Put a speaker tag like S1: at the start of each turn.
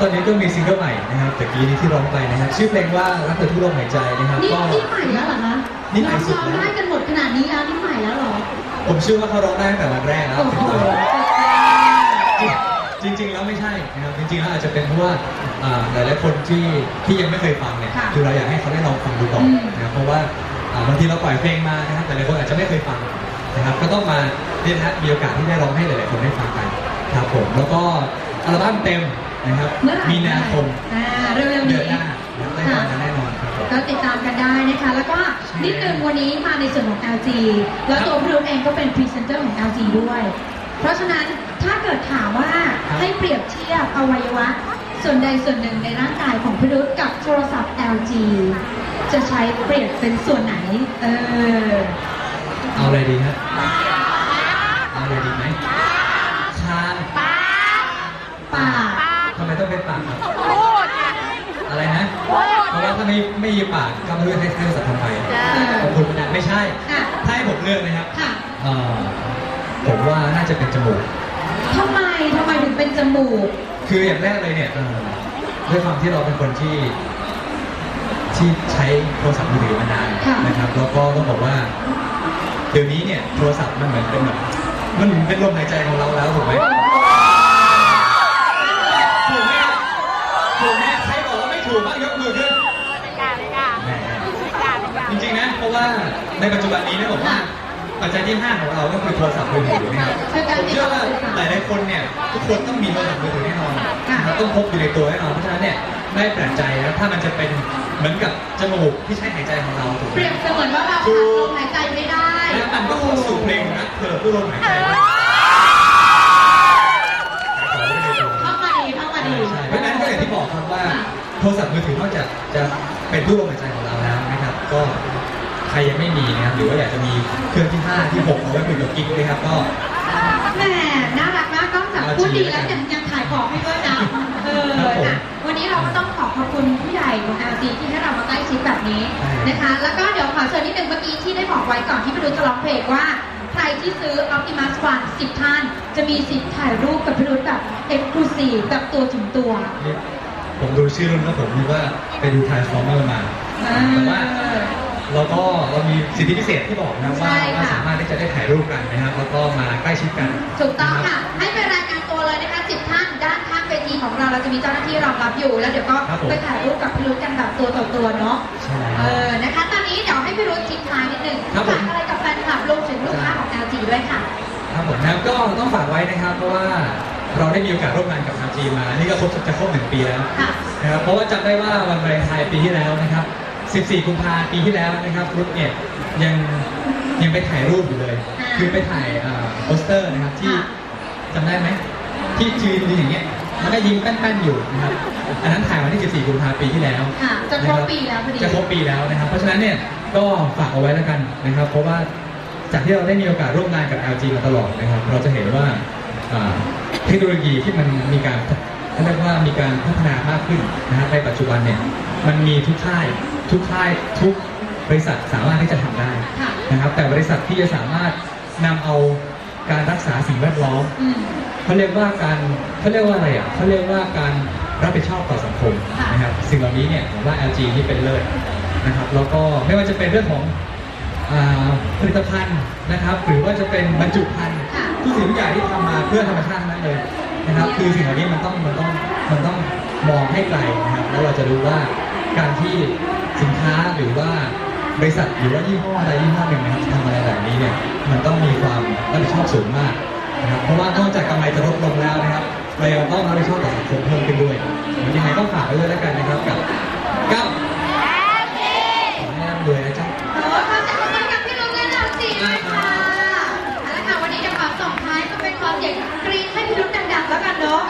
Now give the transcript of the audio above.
S1: ตอนนี้ก็มีซิงเกิลใหม่นะครับตะกี้นี้ที่ร้องไปนะครับชื่อเพลงว่ารักเธอทุกลมหายใจนะครับ
S2: นี่
S1: ก็
S2: นี่ใหม่แล้วเหรอคะ
S1: นี่ใหม่สุด
S2: ร้อง
S1: แล้ว
S2: ได้กันหมดขนาดนี้แล้วนี่ใหม่แล้วเหรอ
S1: ผมเชื่อว่าเขาร้องได้ตั้งแต่วันแรกแล้ว
S2: โอ้โห
S1: จริงๆแล้วไม่ใช่นะครับจริงๆแล้วอาจจะเป็นเพราะว่าอ่าหลายๆคนที่ที่ยังไม่เคยฟังเนี่ย
S2: ค่ะ
S1: คือเราอยากให้เขาได้ลองฟังดูก่อน
S2: อืม
S1: นะครับเพราะว่าอ่าบางทีเราปล่อยเพลงมานะครับแต่หลายคนอาจจะไม่เคยฟังนะครับก็ต้องมาเนี่ยนะฮะมีโอกาสที่ได้ร้องให้หลายๆคนได้ฟังกัน ครับผมแล้วก็อัลบั้มเต็มนะครับ
S2: เมื่อไหร่
S1: มีนาคม
S2: อ่าเร็วๆ
S1: เดื
S2: นี้
S1: อนหน้านะครับได้ฟังกันแน่นอนครับผม
S2: ก็ติดตามกันได้นะคะ แล้วก็
S1: ใช่
S2: นิดนึงวันนี้มาในส่วนของ LG แล้วตัวพี่รุ่เองก็เป็นพรีเซนเตอร์ของ LG ด้วย เพราะฉะนั้นถ้าเกิดถามว่าให้เปรียบเทียบอวัยวะ ส่วนใดส่วนหนึ่งในร่างกายของพี่รุ่กับโทรศัพท์ LG จะใช้เปรียบเป็นส่วนไหน เออ
S1: เอาอะไรดีฮะเอาอะไรดีไหมคาง
S2: ปาก
S1: ทำไมต้องเป็นปากครับอะไรนะเพราะว่าถ้า ไม่ไม่มีปากก็ไม่รู้จะให้ให้ภาษาทำไม
S2: เออ
S1: ขอบคุณนะไม่ใช่
S2: ค่ะ
S1: ถ้าให้ผมเลือกนะครับ
S2: ค่ะ
S1: เอ่อผมว่าน่าจะเป็นจมูก
S2: ทำไม ทำไมถึงเป็นจมูก
S1: คืออย่างแรกเลยเนี่ยเอ่อด้วยความที่เราเป็นคนที่ที่ใช้โทรศัพท์มือถือมานาน
S2: ค่ะ
S1: นะครับ แล้วก็ต้องบอกว่าเดี๋ยวนี้เนี่ยโทรศัพท์มันเหมือนเป็นแบบมันเหมือนเป็นลมหายใจของเราแล้วถูกไหมถูก ในปัจจุบันนี้เนี่ยบอกว่าปัจจัยที่ห้าของเราก็คือโทรศัพท์มือถือนะครับ
S2: คือการ
S1: ผม
S2: ติด
S1: เชื่อ
S2: ต่อ
S1: ว่า
S2: สื่อสาร
S1: หลายๆคนเนี่ยทุกคนต้องมีโทรศัพท์มือถือแน่นอน
S2: ค่ะ
S1: นะครับต้องพกอยู่ในตัวแน่นอนเพราะฉะนั้นเนี่ยไม่แปลกใจนะถ้ามันจะเป็นเหมือนกับจมูกที่ใช้หายใจของเราถูกไห
S2: เป
S1: ม
S2: รียบเสมือนว่าเรา
S1: ถู
S2: ขาด
S1: ก
S2: ลมหายใจไม่ได้
S1: แล้วมันก็เข้าสู่เพลงนะเธอผู้ลมหายใจขอไว้ในตัว
S2: เข้ามาดีเข้ามาดี
S1: ใช่เพราะฉะนั้นก็อย่างที่บอกครับว่าโทรศัพท์มือถือนอกจากจะเป็นตู้ลมหายใจของเราแล้วนะครับ ก็ใค รยังไม่มีนะครับหรือว่าอยากจะมีเครื่องที่ 5 ที่6เอาไว้คุยกับกิ๊กนะครับก็
S2: แหมน่ารักมากก็จากพูดดีแล้วยังยังขายของให้ด้วยนะเออ
S1: ครับผม
S2: อะวันนี้เราก็ต้องขอขอบคุณผู้ใหญ่ของ LG ที่ให้เรามาใกล้ชิดแบบนี้
S1: ใช่
S2: นะคะ แล้วก็เดี๋ยวขอเชิญนิดนึงเมื่อกี้ที่ได้บอกไว้ก่อนที่ไปดูจะร้องเพลงว่า ใครที่ซื้อ Optimus One 10 ท่าน จะมีสิทธิ์ถ่ายรูปกับพี่รุธแบบ Exclusive แบบตัวถึงตัว
S1: นี่ผมดูชื่อรุ่นแล้วผมรู้ว่าไปดูทายฟอร์เมอร์มา แต่ว่า เราก็เรามีสิทธิพิเศษที่บอกนะว่า
S2: ใช่ค่ะ
S1: ว่าสามารถที่จะได้ถ่ายรูปกันนะครับแล้วก็มาใกล้ชิดกัน
S2: ถูกต้อง
S1: นรับ
S2: ค่ะ ให้ไปรายงานตัวเลยนะคะ10ท่านด้านข้างเวทีของเราเราจะมีเจ้าหน้าที่รองรับอยู่ แล้วเดี๋ยวก็
S1: ครับผม
S2: ไปถ่ายรูปกับพี่รุธกันแบบตัวต่อตัวเนาะ
S1: ใช่
S2: เออ นะคะ ตอนนี้เดี๋ยวให้พี่รุธทิ้งท้ายนิดนึง
S1: ครับผม
S2: ฝากอะไรกับแฟนคลับรวมถึงลูกค้าของ LG ด้วยค่ะ
S1: ครับผมนะครับก็ต้องฝากไว้นะครับ เพราะว่าเราได้มีโอกาสร่วมงานกับทางจีมา นี่ก็ครบจะครบหนึ่งปีแล้ว
S2: ค่ะ
S1: นะครับเพราะว่าจำได้ว่าวันวาเลนไทน์ปีที่แล้วนะครับ 14 กุมภาพันธ์ปีที่แล้วนะครับรุดเนี่ยยังยังไปถ่ายรูปอยู่เลย
S2: อ่า
S1: คือไปถ่ายอ่าโปสเตอร์นะครับที่
S2: ค่ะ
S1: จำได้ไหมที่ยืนอยู่อย่างเงี้ยมันก็ยิ้มแป้นๆอยู่นะครับอันนั้นถ่ายวันที่ 14 กุมภาพันธ์ปีที่แล้ว
S2: ค่ะจะครบปีแล้วพอดี
S1: จะครบปีแล้วนะครับเพราะฉะนั้นเนี่ยก็ฝากเอาไว้แล้วกันนะครับ เพราะว่าจากที่เราได้มีโอกาสร่วมงานกับ LG มาตลอดนะครับ เราจะเห็นว่าอ่าเทคโนโลยีที่มันมีการเขาเรียกว่ามีการพัฒนามากขึ้นนะครับในปัจจุบันเนี่ยมันมีทุกค่าย ทุกค่ายทุกบริษัทสามารถที่จะทำได้
S2: ค่ะ
S1: นะครับ แต่บริษัทที่จะสามารถนำเอาการรักษาสิ่งแวดล้อม
S2: อืม
S1: เขาเรียกว่าการเขาเรียกว่าอะไรอะเขาเรียกว่าการรับผิดชอบต่อสังคม
S2: ค่ะ
S1: นะครับ สิ่งเหล่านี้เนี่ยผมว่า LG นี่เป็นเลิศนะครับแล้วก็ไม่ว่าจะเป็นเรื่องของอ่าผลิตภัณฑ์นะครับ หรือว่าจะเป็นบรรจุภัณฑ์
S2: ค่ะ
S1: ทุกสิ่งทุกอย่างที่ทำมาเพื่อธรรมชาติทั้งนั้นเลยนะครับ คือสิ่งเหล่านี้มันต้องมันต้องมันต้องมองให้ไกลนะครับแล้วเราจะรู้ว่า การที่สินค้าหรือว่าบริษัทหรือว่ายี่ห้ออะไรยี่ห้อหนึ่งนะครับทำอะไรแบบนี้เนี่ยมันต้องมีความรับผิดชอบสูงมากนะครับเพราะว่านอกจากกำไรจะลดลงแล้วนะครับเรายังต้องรับผิดชอบต่อสังคมเพิ่มขึ้นด้วยยังไงก็ฝากไว้ด้วยแล้วกันนะครับกับกับขอแนะนำเลยนะจ๊ะ
S2: ขอความสุขกับพี่ลุงแล่นเราสี่น้วค่ะวันนี้จะขอส่งท้ายก็เป็นความเสียงกรี๊ดให้พี่รุ่ดังๆแล้วกันเนาะ